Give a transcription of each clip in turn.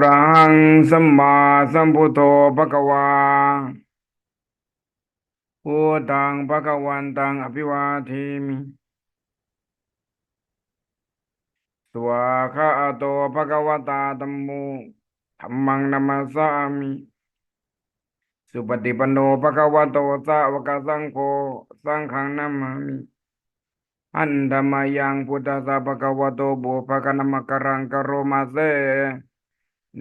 ระหังสัมมาสัมพุทโธภะคะวาพุทธังภะคะวันตังอภิวาเทมิสวาคาโตภะคะวตาธัมโมธัมมังนัมมัสามิสุปฏิปันโนภะคะวะโตสาวกสังโฆสังฆังนามามิอันธรรมยังพุทธัสสะภะคะวะโตบุพกนัมกรังกโรมาเซ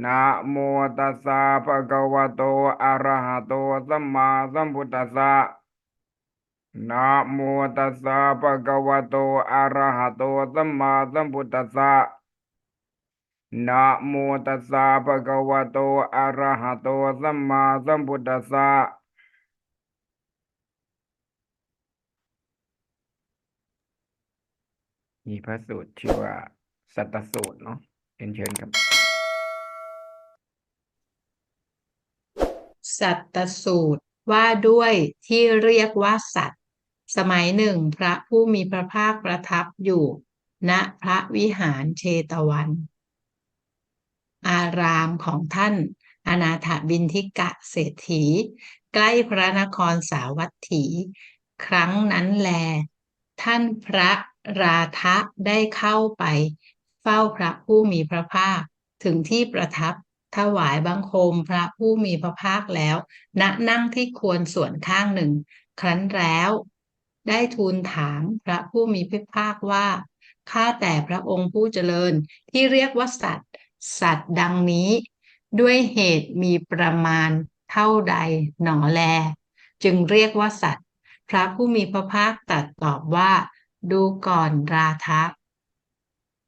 นะโมตัสสะภะคะวะโตอะระหะโตสัมมาสัมพุทธัสสะนะโมตัสสะภะคะวะโตอะระหะโตสัมมาสัมพุทธัสสะนะโมตัสสะภะคะวะโตอะระหะโตสัมมาสัมพุทธัสสะมีพระสูตรชื่อว่าสัตตสูตรเนาะเรียนเชิญครับ สัตตสูตรว่าด้วยที่เรียกว่าสัตว์ สมัยหนึ่งพระผู้มีพระภาคประทับอยู่ ณพระวิหารเชตวัน อารามของท่าน อนาถบินทิกะเศรษฐี ใกล้พระนครสาวัตถี ครั้งนั้นแล ท่านพระราทะได้เข้าไป เฝ้าพระผู้มีพระภาคถึงที่ประทับ ถวายบังคมพระผู้มีพระภาคแล้ว ณนั่งที่ควรส่วนข้างหนึ่ง ครั้นแล้ว ได้ทูลถามพระผู้มีพระภาคว่าข้าแต่พระองค์ผู้เจริญที่เรียกว่าสัตว์ สัตว์ดังนี้ ด้วยเหตุมีประมาณเท่าใดหนอแล จึงเรียกว่าสัตว์ พระผู้มีพระภาคตรัสตอบว่า ดูก่อนราทะ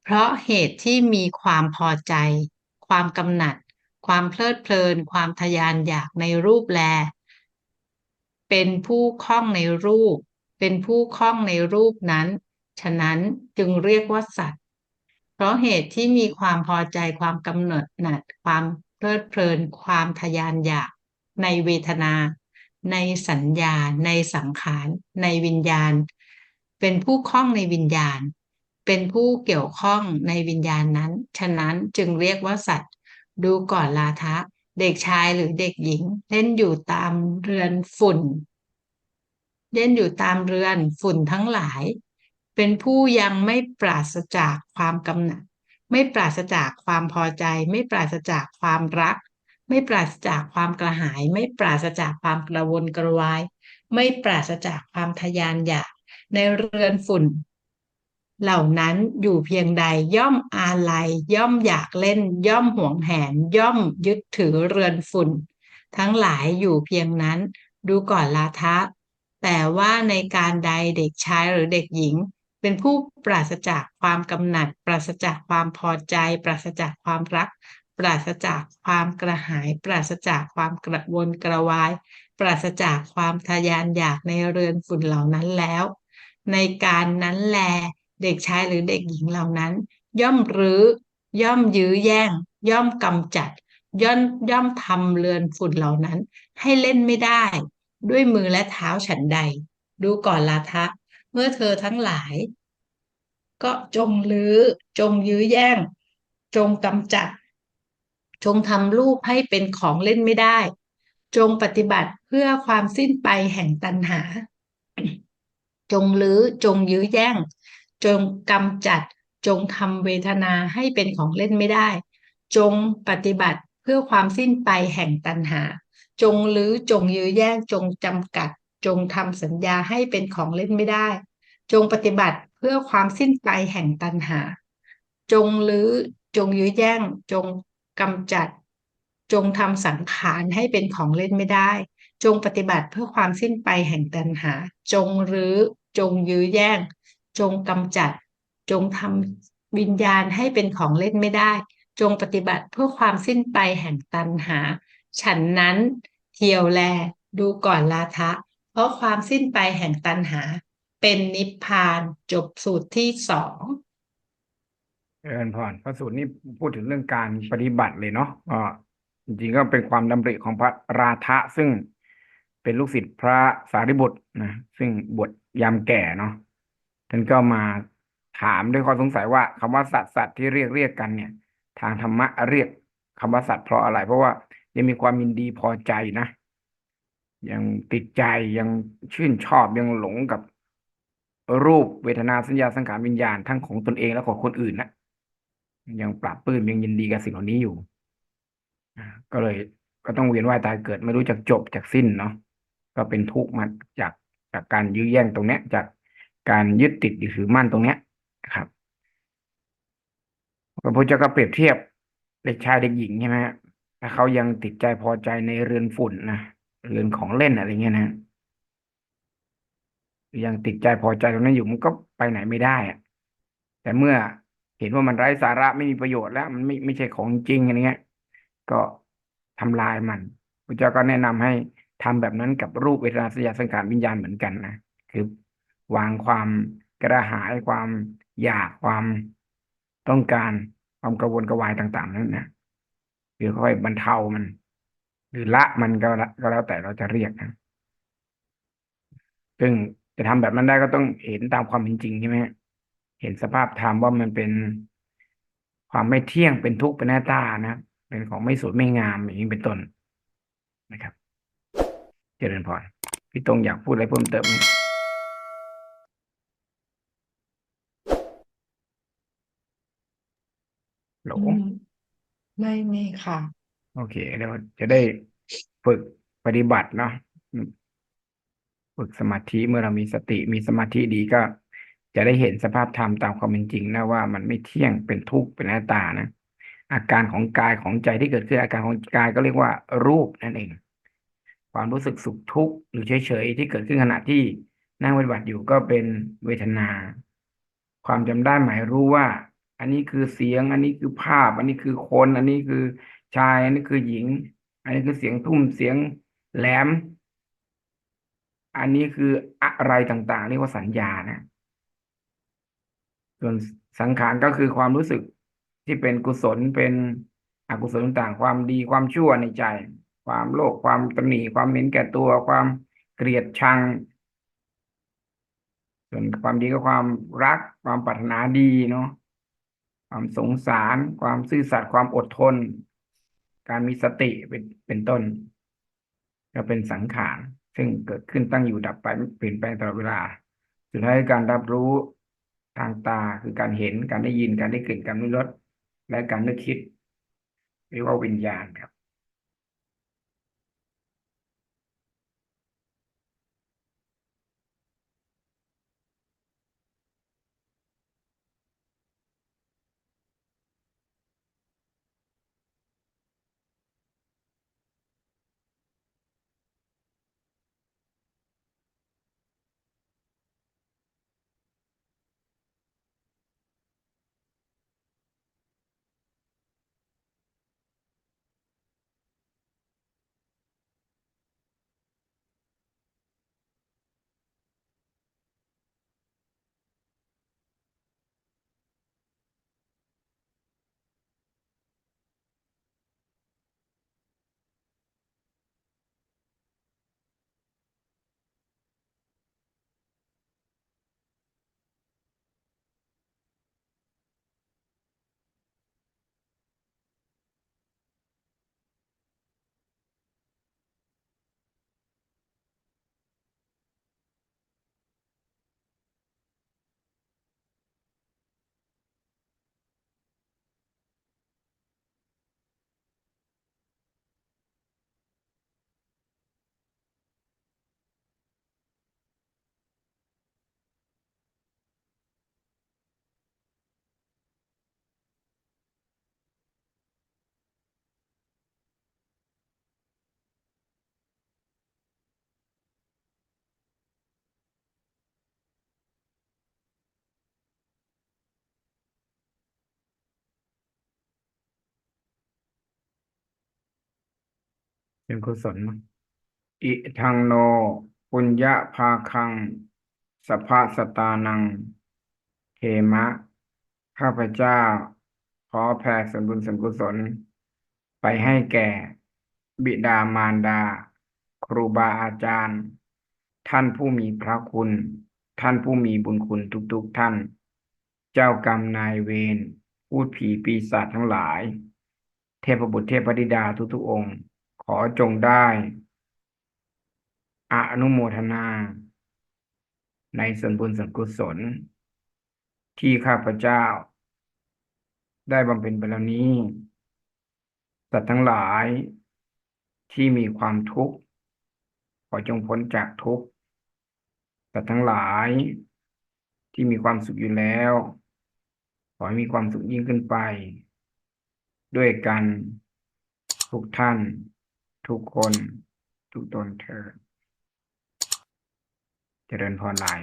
เพราะเหตุที่มีความพอใจ ความกำหนัด ความเพลิดเพลิน ความทะยานอยากในรูปแล เป็นผู้คล้องในรูป เป็นผู้คล้องในรูปนั้น ฉะนั้นจึงเรียกว่าสัตว์ เพราะเหตุที่มีความพอใจความกำหนดหนัดความเพลิดเพลิน ความทะยานอยากในเวทนา ในสัญญา ในสังขาร ในวิญญาณ เป็นผู้คล้องในวิญญาณ เป็นผู้เกี่ยวข้องในวิญญาณนั้น ฉะนั้นจึงเรียกว่าสัตว์ ดูก่อนลาทะ เด็กชายหรือเด็กหญิง เล่นอยู่ตามเรือนฝุ่น เล่นอยู่ตามเรือนฝุ่นทั้งหลาย เป็นผู้ยังไม่ปราศจากความกำหนัด ไม่ปราศจากความพอใจ ไม่ปราศจากความรัก ไม่ปราศจากความกระหาย ไม่ปราศจากความกระวนกระวาย ไม่ปราศจากความทะยานอยากในเรือนฝุ่น เหล่านั้นอยู่เพียงใดย่อมอาลัยย่อมอยากเล่น ย่อมหวงแหน ย่อมยึดถือเรือนฝุ่น ทั้งหลายอยู่เพียงนั้น ดูก่อนลาทะ แต่ว่าในการใดเด็กชายหรือเด็กหญิง เป็นผู้ปราศจากความกำหนัด ปราศจากความพอใจ ปราศจากความรัก ปราศจากความกระหาย ปราศจากความกระวนกระวาย ปราศจากความทะยานอยากในเรือนฝุ่นเหล่านั้นแล้ว ในการนั้นแล เด็กชายหรือเด็กหญิงเหล่านั้น ย่อมรื้อย่อมยื้อแย่ง ย่อมกำจัด ย่อมย่อมทำเรือนฝุ่นเหล่านั้น ให้เล่นไม่ได้ ด้วยมือและเท้าฉันใด ดูก่อนลาทะ เมื่อเธอทั้งหลาย ก็จงรื้อจงยื้อแย่ง จงกำจัด จงทำรูปให้เป็นของเล่นไม่ได้ จงปฏิบัติเพื่อความสิ้นไปแห่งตัณหา จงรื้อจงยื้อแย่ง จงกำจัด จงทำเวทนาให้เป็นของเล่นไม่ได้ จงปฏิบัติเพื่อความสิ้นไปแห่งตัณหา จงหรือจงยื้อแย่งจงจำกัด จงทำสัญญาให้เป็นของเล่นไม่ได้ จงปฏิบัติเพื่อความสิ้นไปแห่งตัณหา จงหรือจงยื้อแย่ง จงกำจัด จงทำสังขารให้เป็นของเล่นไม่ได้ จงปฏิบัติเพื่อความสิ้นไปแห่งตัณหา จงหรือจงยื้อแย่ง จงกำจัด จงทำวิญญาณให้เป็นของเล่นไม่ได้ จงปฏิบัติเพื่อความสิ้นไปแห่งตัณหา ฉันนั้นเที่ยวแล ดูก่อนลาทะ เพราะความสิ้นไปแห่งตัณหา เป็นนิพพานจบสูตรที่สองเจริญพรพระสูตรนี้พูดถึงเรื่องการปฏิบัติเลยเนาะก็จริงๆก็เป็นความดำริของพระราทะซึ่งเป็นลูกศิษย์พระสารีบุตรนะซึ่งบวชยามแก่เนาะ ท่านก็มาถามด้วยความสงสัยว่าคำว่าสัตว์สัตว์ที่เรียกเรียกกันเนี่ย ทางธรรมะเรียกคำว่าสัตว์เพราะอะไร เพราะว่ายังมีความยินดีพอใจนะยังติดใจยังชื่นชอบยังหลงกับรูปเวทนาสัญญาสังขารวิญญาณทั้งของตนเองและของคนอื่นนะยังปราบปื้มยังยินดีกับสิ่งเหล่านี้อยู่ก็เลยก็ต้องเวียนว่ายตายเกิดไม่รู้จักจบจากสิ้นเนาะก็เป็นทุกข์มาจากจากการยื้อแย่งตรงเนี้ยจาก การยึดติดยึดถือมั่นตรงเนี้ยนะครับพระพุทธเจ้าก็เปรียบเทียบเด็กชายเด็กหญิงใช่ไหมถ้าเขายังติดใจพอใจในเรือนฝุ่นนะเรือนของเล่นอะไรเงี้ยนะยังติดใจพอใจตรงนั้นอยู่มันก็ไปไหนไม่ได้อะแต่เมื่อเห็นว่ามันไร้สาระไม่มีประโยชน์แล้ว มันไม่ไม่ใช่ของจริงอะไรเงี้ย ก็ทำลายมันพระเจ้าก็แนะนำให้ทำแบบนั้นกับรูปเวทนาสัญญาสังขารวิญญาณเหมือนกันนะคือ วางความกระหายความอยากความต้องการความกระวนกระวายต่าง ๆ นั้นนะหรือค่อยบรรเทามัน หรือละมันก็ก็แล้วแต่เราจะเรียกนะซึ่งจะทำแบบนั้นได้ก็ต้องเห็นตามความเป็นจริงใช่ไหมเห็นสภาพธรรมว่ามันเป็นความไม่เที่ยงเป็นทุกข์เป็นหน้าตานะเป็นของไม่สวยไม่งามอย่างนี้เป็นต้นนะครับ เจริญพรพี่ตรงอยากพูดอะไรเพิ่มเติมไหมโห ลอืมไม่ไม่ค่ะ โอเคเดี๋ยวจะได้ฝึกปฏิบัติเนาะอืมฝึกสมาธิเมื่อเรามีสติมีสมาธิดีก็ จะได้เห็นสภาพธรรมตามความเป็นจริงนะว่ามันไม่เที่ยงเป็นทุกข์เป็นหน้าตานะอาการของกายของใจที่เกิดขึ้นอาการของกายก็เรียกว่ารูปนั่นเอง ความรู้สึกสุขทุกข์หรือเฉยๆที่เกิดขึ้นขณะที่นั่งปฏิบัติอยู่ก็เป็นเวทนา ความจำได้หมายรู้ว่า อันนี้คือเสียง อันนี้คือภาพ อันนี้คือคน อันนี้คือชาย อันนี้คือหญิง อันนี้คือเสียงทุ่มเสียงแหลม อันนี้คืออะไรต่างๆ เรียกว่าสัญญานะ ส่วนสังขารก็คือความรู้สึกที่เป็นกุศลเป็นอกุศลต่างๆ ความดีความชั่วในใจ ความโลภความตหนีความเห็นแก่ตัวความเกลียดชัง ส่วนความดีก็ความรักความปรารถนาดีเนาะ ความสงสาร ความซื่อสัตย์ความอดทน การมีสติเป็นเป็นต้น ก็เป็นสังขารซึ่งเกิดขึ้นตั้งอยู่ดับไปเปลี่ยนแปลงตลอดเวลา สุดท้ายการรับรู้ทางตาคือการเห็นการได้ยินการได้กลิ่นการได้รสและการนึกคิดเรียกว่าวิญญาณครับ เป็นกุศลมั้งอิทังโน ปุญญาภาคังสภะสตานังเขมะ ข้าพเจ้า ขอแผ่ส่วนบุญส่วนกุศล ไปให้แก่ บิดามารดา ครูบาอาจารย์ ท่านผู้มีพระคุณ ท่านผู้มีบุญคุณทุกๆท่าน เจ้ากรรมนายเวรพูดผีปีศาจทั้งหลาย เทพบุตรเทพธิดาทุกๆองค์ ขอจงได้อนุโมทนา ในส่วนบุญส่วนกุศล ที่ข้าพเจ้า ได้บำเพ็ญไปแล้วนี้สัตว์ทั้งหลายที่มีความทุกข์ ขอจงพ้นจากทุกข์สัตว์ทั้งหลายที่มีความสุขอยู่แล้ว ขอให้มีความสุขยิ่งขึ้นไป ด้วยกันทุกท่าน ทุกคน ทุกตนเธอ เจริญพรหลาย